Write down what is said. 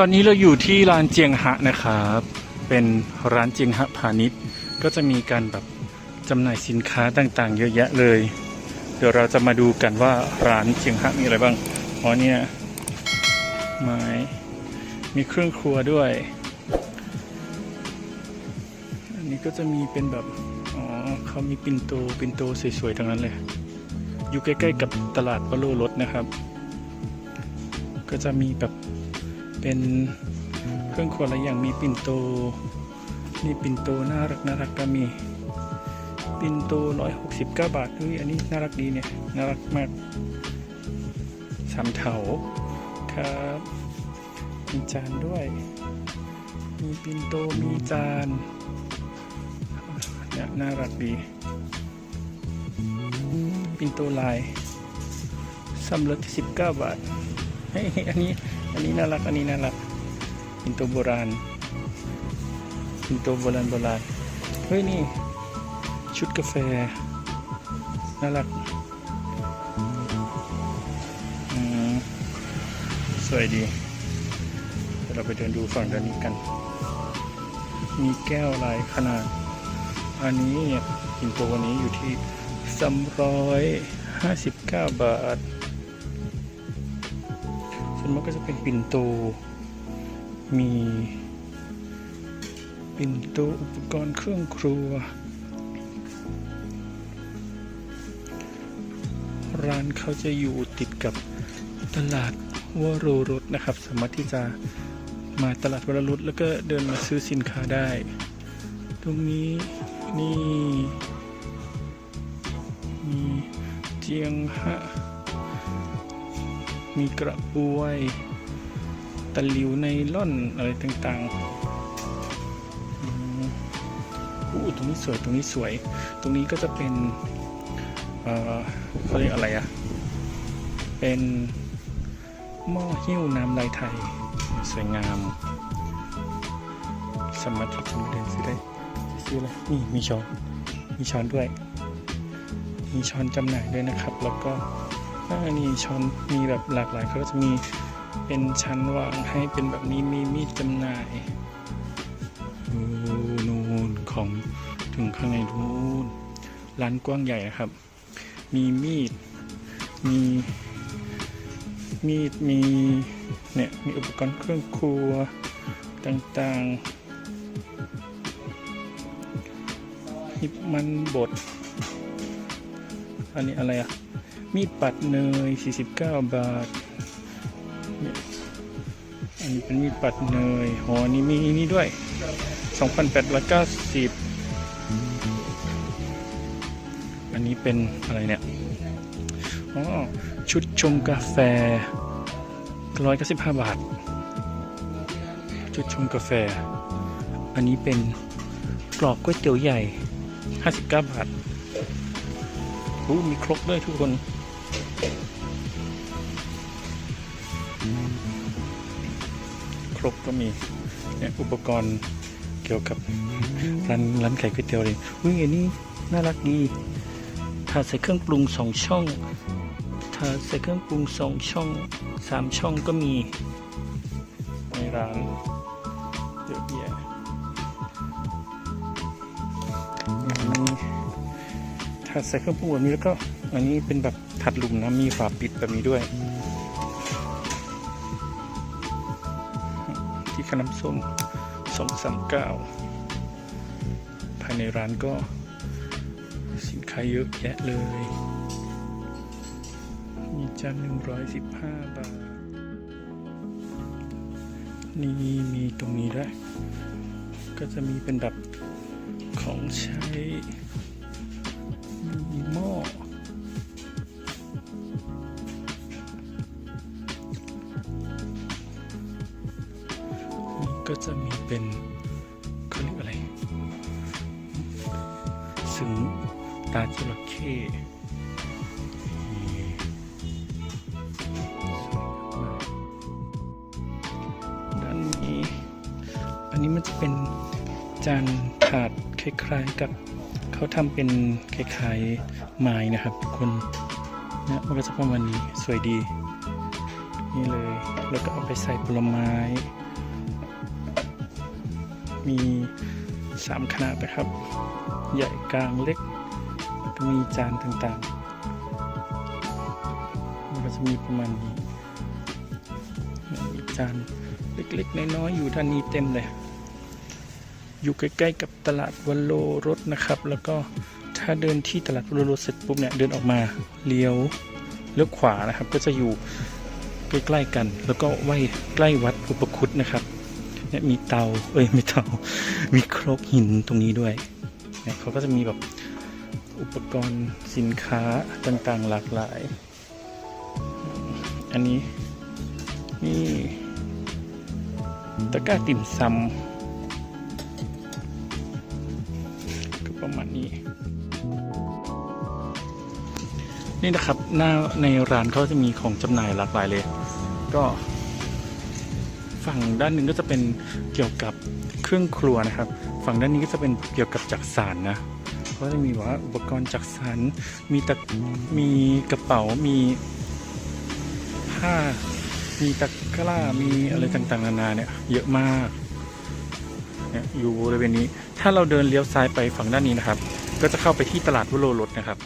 ตอนนี้เราอยู่ที่ร้านเจียงฮะนะครับ เป็นร้านเจียงฮะพาณิชย์ ก็จะมีการแบบจำหน่ายสินค้าต่างๆ เยอะแยะเลย เดี๋ยวเราจะมาดูกันว่าร้านเจียงฮะมีอะไรบ้าง อ๋อเนี่ยไม้มีเครื่องครัวด้วย อันนี้ก็จะมีเป็นแบบ อ๋อเขามีปินโตปินโตสวยๆทั้งนั้นเลย อยู่ใกล้ๆกับตลาดวโรรสนะครับ ก็จะมีแบบ เป็นเครื่องครัวหลายอย่างมีปิ่นโตนี่ปิ่นโตน่ารักน่ารักก็มีปิ่นโตร้อยหกสิบเก้าบาทเฮ้ยอันนี้น่ารักดีเนี่ยน่ารักมากสามเถาครับมีจานด้วย มีปิ่นโตมีจานเนี่ยน่ารักดีปิ่นโตลายสำเร็จที่สิบเก้าบาทเฮ้ยอันนี้ อันนี้น่ารัก อันนี้น่ารักปินโตโบราณปินโตโบราณโบราณ เฮ้ยนี่ ชุดกาแฟ น่ารัก อืมสวยดีเดี๋ยวเราไปเดินดูฝั่งด้านนี้กัน มีแก้วหลายขนาด อันนี้เนี่ยปินโตวันนี้อยู่ที่สามร้อยห้าสิบเก้าบาท วนมากก็จะเป็นปิ่นโต มีปิ่นโตอุปกรณ์เครื่องครัว ร้านเขาจะอยู่ติดกับตลาดวโรรสนะครับ สามารถที่จะมาตลาดวโรรสแล้วก็เดินมาซื้อสินค้าได้ ตรงนี้นี่มีเจียงฮะ มีกระบวยตะหลิวในล่อนอะไรต่างๆอู้ตรงนี้สวยตรงนี้สวย ตรงนี้ก็จะเป็นเเขาเรียกอะไรอะเป็นหม้อหิ้วน้ำลายไทย สวยงาม สมารถที่จะมเดินซื้อได้ซื้ออะไรนี่มีช้อน มีช้อนด้วย มีช้อนจำหน่ายด้วยนะครับ แล้วก็ อ่านี่ช้อนมีแบบหลากหลายเขาก็จะมีเป็นชั้นวางให้เป็นแบบนี้มีมีดจำหน่ายนูนของถึงข้างในนูนร้านกว้างใหญ่นะครับ มีมีด มีมีดมีเนี่ยมีอุปกรณ์เครื่องครัวต่างๆหิบมันบด อันนี้อะไรอะ มีดปัดเนย 49 บาท อันนี้เป็นมีดปัดเนยหอนี่มีนี่ด้วย 2,890 อันนี้เป็นอะไรเนี่ย อ๋อ ชุดชงกาแฟ 195 บาท ชุดชงกาแฟ อันนี้เป็นกรอบก๋วยเตี๋ยวใหญ่ 59 บาทโอ้มีครกด้วยทุกคน ครกก็มีเนี่ยอุปกรณ์เกี่ยวกับร้านร้านไก่ก๋วยเตี๋ยวเลยอุ้ยอันนี้น่ารักดีถาดใส่เครื่องปรุงสองช่องถาดใส่เครื่องปรุงสองช่องสามช่องก็มีในร้านเยอะแยะอันนี้ถัดใส่เครื่องปรุงแบบนี้แล้วก็อันนี้เป็นแบบถัดหลุมนะมีฝาปิดแบบนี้ด้วย ที่ขนมส้มสองสามเก้าภายในร้านก็สินค้าเยอะแยะเลย มีจานหนึ่งร้อยสิบห้าบาท นี่มีตรงนี้ด้วย ก็จะมีเป็นแบบของใช้ มีหม้อ ก็จะมีเป็นเขาเรียกอะไรสึงตาจระเข้นี่สวยมากด้านนี้ อันนี้มันจะเป็นจานถาดคล้ายๆกับเขาทำเป็นคล้ายๆไม้นะครับทุกคนนะมันก็จะประมาณนี้สวยดี นี่เลย แล้วก็เอาไปใส่ผลไม้ มีสามขนาดนะครับ ใหญ่กลางเล็กแล้วก็มีจานต่างๆ มันก็จะมีประมาณนี้มีจานเล็กๆ น้อยๆ อยู่ด้านนี้เต็มเลย อยู่ใกล้ๆกับตลาดวันโลรถนะครับ แล้วก็ถ้าเดินที่ตลาดวันโลรถเสร็จปุ๊บเนี่ย เดินออกมาเลี้ยวเลี้ยวขวานะครับ ก็จะอยู่ใกล้ๆกัน แล้วก็ไหว้ใกล้วัดอุปคุตนะครับ เนี่ยมีเตา เอ้ยไม่เตา มีครกหินตรงนี้ด้วยเนี่ยเขาก็จะมีแบบอุปกรณ์สินค้าต่างๆหลากหลาย อันนี้นี่ตะกร้าติ่มซำก็ประมาณนี้ นี่นะครับหน้าในร้านเขาจะมีของจำหน่ายหลากหลายเลย ก็ ฝั่งด้านหนึ่งก็จะเป็นเกี่ยวกับเครื่องครัวนะครับ ฝั่งด้านนี้ก็จะเป็นเกี่ยวกับจักสารนะเพราะจะมีว่าอุปกรณ์จักสารมีตะมีกระเป๋ามีผ้ามีตะกร้ามีอะไรต่างๆนานาเนี่ยเยอะมากเนี่ยอยู่บริเวณนี้ ถ้าเราเดินเลี้ยวซ้ายไปฝั่งด้านนี้นะครับ ก็จะเข้าไปที่ตลาดวโรรสนะครับ